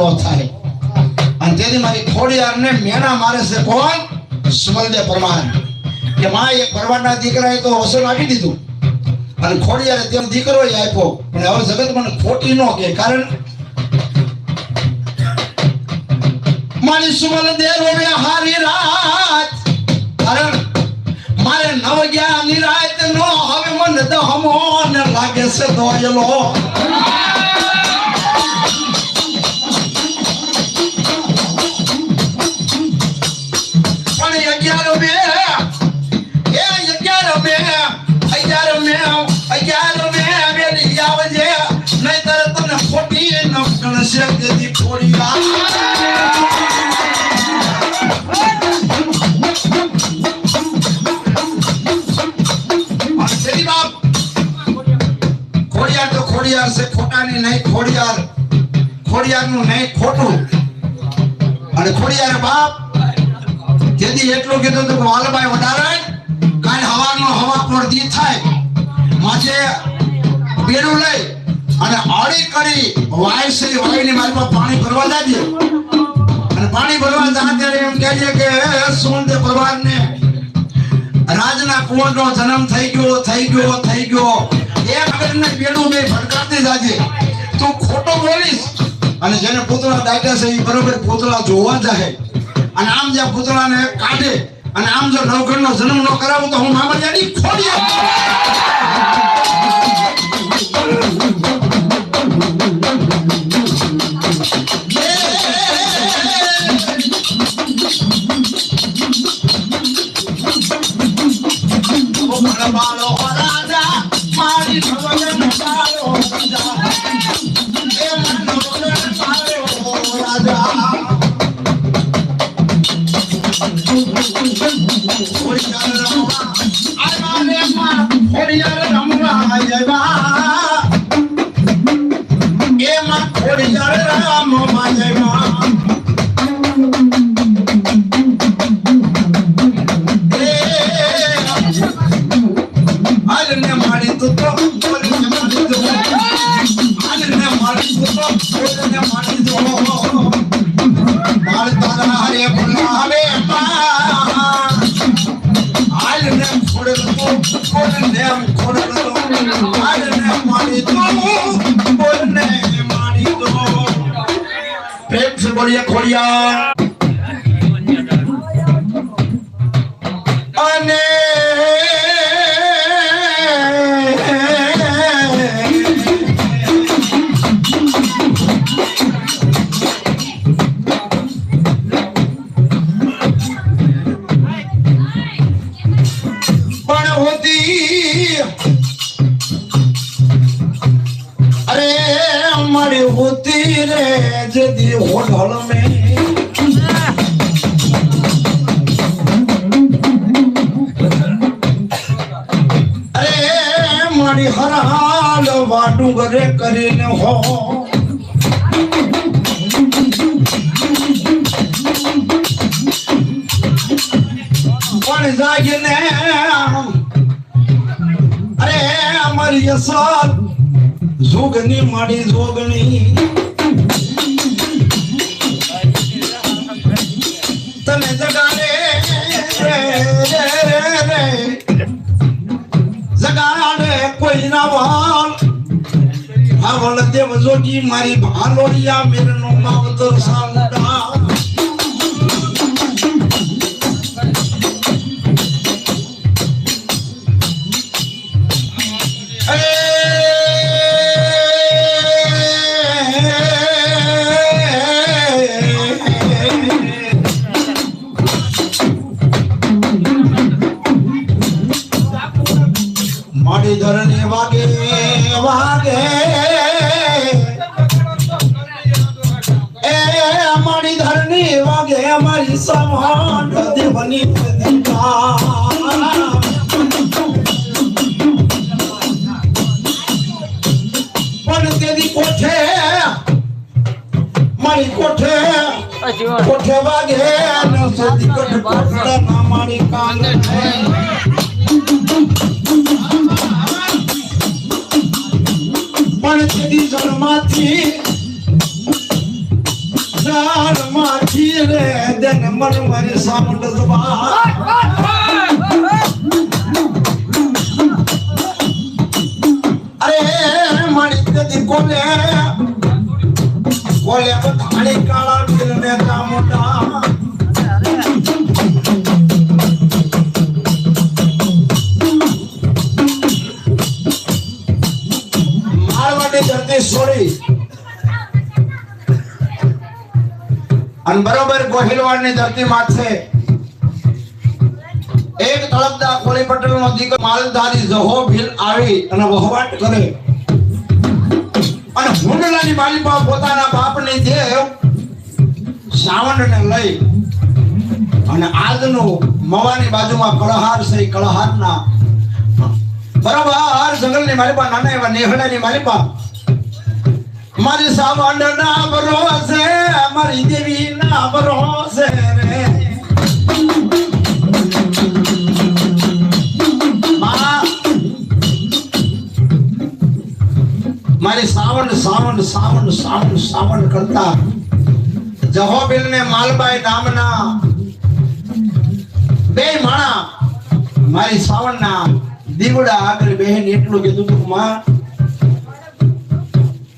ન થાય. અને તેથી મારી ખોડિયારને મેણા મારે છે કોણ? સુમલદે પરમાન કે માં એક પરમારના દીકરાએ તો વસન આપી દીધું. અને ખોડિયારે તેમ દીકરો આપ્યો. પણ હવે જગત મને ખોટી ન કે કારણ મારી સુમલ દેવ હારી રાત. કારણ મારે નવ ગયા નિરાત નો હવે મન દહમો ને લાગે છે દોયલો. ગણશે તેથી ખોડી ખોડિયાર છે ખોટાની નહીં ખોડિયાર ખોડિયારનું નહીં ખોટું અને ખોડિયાર બાપ તેથી એટલું કીધું તો વાલભાઈ વધારે કાલ હવાનો હવા પડતી થાય. માથે બેડું લઈ. અને આડી કરી વાય છે વાયની પાસે પાણી ભરવા જાજે અને પાણી ભરવા જા ત્યારે એમ કહેજે કે સુંદ ભગવાનને, રાજના કુંવરનો જન્મ થઈ ગયો થઈ ગયો થઈ ગયો. એક કરીને બેડું બે ભડકાતી જાજે. તું ખોટો બોલીશ. અને જેને પૂતળા દાટ્યા છે એ બરોબર પૂતળા જોવા જાય અને આમ જે પૂતળાને કાઢે, અને આમ જો નવગણનો જન્મ ન કરાવું તો હું મામલિયાની ખોડી બાળો હરે અરે મારી હોતી રે જદી હોટલ મે. અરે મારી હરાલ વાડું ઘરે કરીને હો. અસર, જોગની માડી જોગણી. તને જગાડે. જગાડે કોઈ ના વાલ આ વળદેવ જોગી મારી ભાલોડિયા મેરનો માવતર સાંડા અમારી સમાન દેવની દીવા પણ તેની કોઠે મારી કોઠે કોઠે વાગે ને સદી કોઠે કોઠે ના મારી કાન પણ તેની જન્માથી દેન મન મારી સામુંડ જબા कोले कोले કદી કોલે કોલે का કાળા અને બરોબર ગોહિલવાડની ધરતી માથે એક તળપદા કોળી પટેલ નો દીકરો માલધારી જહો ભીલ આવી અને વહવાટ કરે. અને હુંડલાની માલિપા પોતાના બાપની દેવ સાવંડને લઈ અને આજનું મવાની બાજુમાં કળહાર છે, કળહારના. બરાબર જંગલની માલિપા નાના એવા નેહડાની માલિપા મારી સાવણ ના ભરોસે મારી દેવી ના ભરોસે મારી સાવણ સાવણ સાવણ સાવણ સાવણ કરતા જહોબિલ ને માલબાઈ નામના બે માણા મારી સાવણ ના દીવડા આગળ બેન એટલું કીધું તું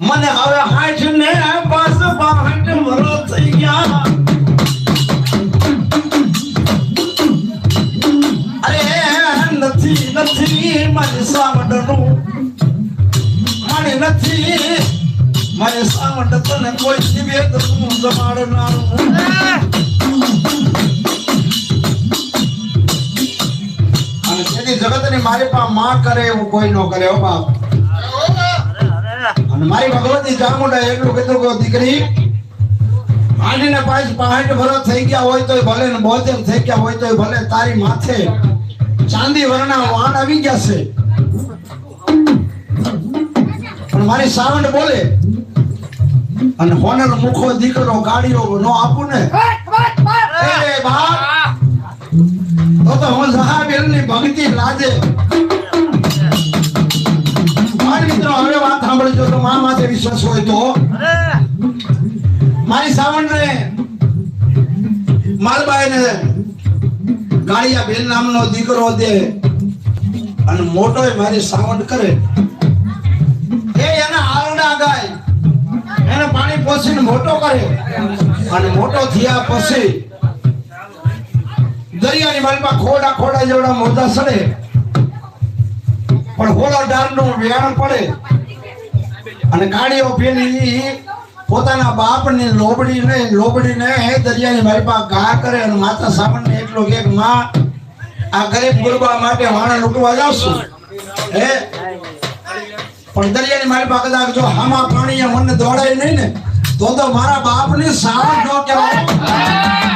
મને હવે હાઠ ને પાસ બાહઠ મરો થઈ ગયા અરે, નથી નથી, મને સાવડનું મને નથી, મને સાવડ તને કોઈ જીવે તો જમાડનારું. અને તેથી જગતની મારી પા માં કરે એવું કોઈ ન કરે, હો બાપ. અને મારી ભગવતી ચામુંડા એટલું કીધું કે દીકરી આંટીને પાંચ પાંઠ વર્ષ થઈ ગયા હોય તોય ભલે ને બોતેર થઈ ગયા હોય તોય ભલે તારી માથે ચાંદી વાન આવી ગયા છે. પણ મારી સાવંડ બોલે અને હોનર મુખો દીકરો ગાડીઓ નો આપું ને. બાપ તો તો હું સહાબેલની ભક્તિ લાજે વિશ્વાસ હોય તો? મારી સાવણ ને માલબાઈ ને ગાળિયા બેન નામનો દીકરો દે અને મોટો મારી સાવણ કરે. એ એના આરડા ગાય. એને પાણી પોસીને મોટો કરે. અને મોટો થયા પછી દરિયાની માલમાં ખોડા ખોડા જેવડા મોટા સડે. પણ હોળા ડાળનું વેણ પડે. અને કાળીઓ પેલી પોતાના બાપને લોબડી ને લોબડી ને દરિયાની માલમાં ઘા કરે અને માતા સામાન્ય એટલો કે માં, આ ગરીબ ગુરબા માટે વાણા લૂંટવા જાવશું. હે? પણ દરિયાની માલમાં કદાચ જો હામા પાણી મને દોડાય નહીં ને, તો તો મારા બાપની સાવ ન કહેવાય.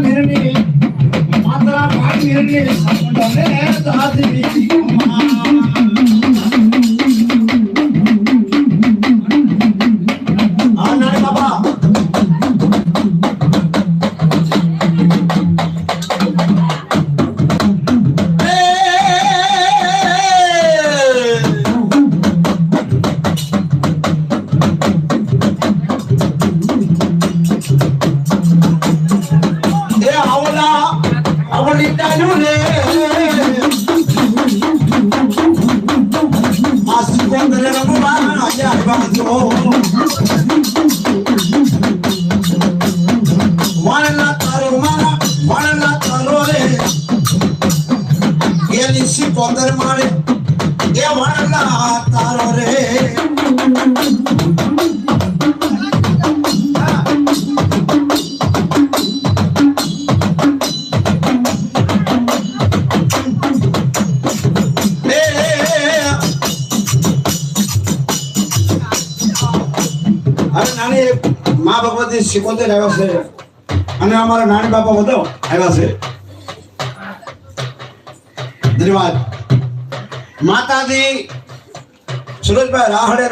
મીરની માતરા ભાઈ મીરની સમુદ્રને મા ભગવતી સિકોતેર આવ્યા છે. અને અમારા નાની બાપા બધો આવ્યા છે. ધન્યવાદ. માતાજી, સુરજભાઈ રાહડે